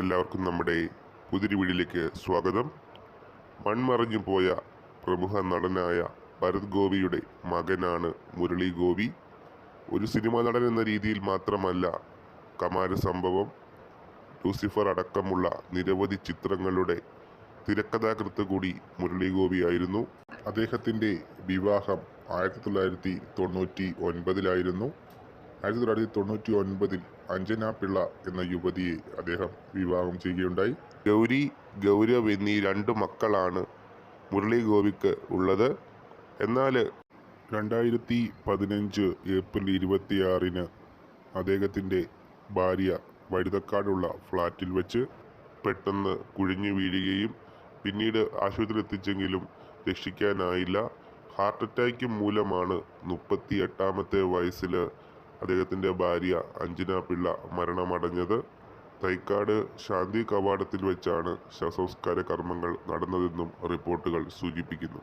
എല്ലാവർക്കും നമ്മുടെ പുതിരി വീടിലേക്ക് സ്വാഗതം. മൺമറഞ്ഞു പോയ പ്രമുഖ നടനായ ഭരത് ഗോപിയുടെ മകനാണ് മുരളി ഗോപി. ഒരു സിനിമാ നടൻ എന്ന രീതിയിൽ മാത്രമല്ല കമാര സംഭവം ലൂസിഫർ അടക്കമുള്ള നിരവധി ചിത്രങ്ങളുടെ തിരക്കഥാകൃത്ത് കൂടി മുരളി ഗോപിയായിരുന്നു അദ്ദേഹത്തിന്റെ വിവാഹം ആയിരത്തി തൊള്ളായിരത്തി തൊണ്ണൂറ്റി ഒൻപതിലായിരുന്നു. ആയിരത്തി തൊള്ളായിരത്തി തൊണ്ണൂറ്റി ഒൻപതിൽ അഞ്ജന പിള്ള എന്ന യുവതിയെ അദ്ദേഹം വിവാഹം ചെയ്യുകയുണ്ടായി. ഗൗരി ഗൗരവ് എന്നീ രണ്ട് മക്കളാണ് മുരളി ഗോപിക്ക് ഉള്ളത്. എന്നാൽ രണ്ടായിരത്തി പതിനഞ്ച് ഏപ്രിൽ ഇരുപത്തിയാറിന് അദ്ദേഹത്തിന്റെ ഭാര്യ വഴുതക്കാടുള്ള ഫ്ലാറ്റിൽ വെച്ച് പെട്ടെന്ന് കുഴിഞ്ഞു വീഴുകയും പിന്നീട് ആശുപത്രിയിൽ എത്തിച്ചെങ്കിലും രക്ഷിക്കാനായില്ല. ഹാർട്ട് അറ്റാക്ക് മൂലമാണ് മുപ്പത്തി എട്ടാമത്തെ വയസ്സിൽ അദ്ദേഹത്തിന്റെ ഭാര്യ അഞ്ജന പിള്ള മരണമടഞ്ഞത് തൈക്കാട് ശാന്തി കവാടത്തിൽ വെച്ചാണ് ശവസംസ്കാര കർമ്മങ്ങൾ നടന്നതെന്നും റിപ്പോർട്ടുകൾ സൂചിപ്പിക്കുന്നു.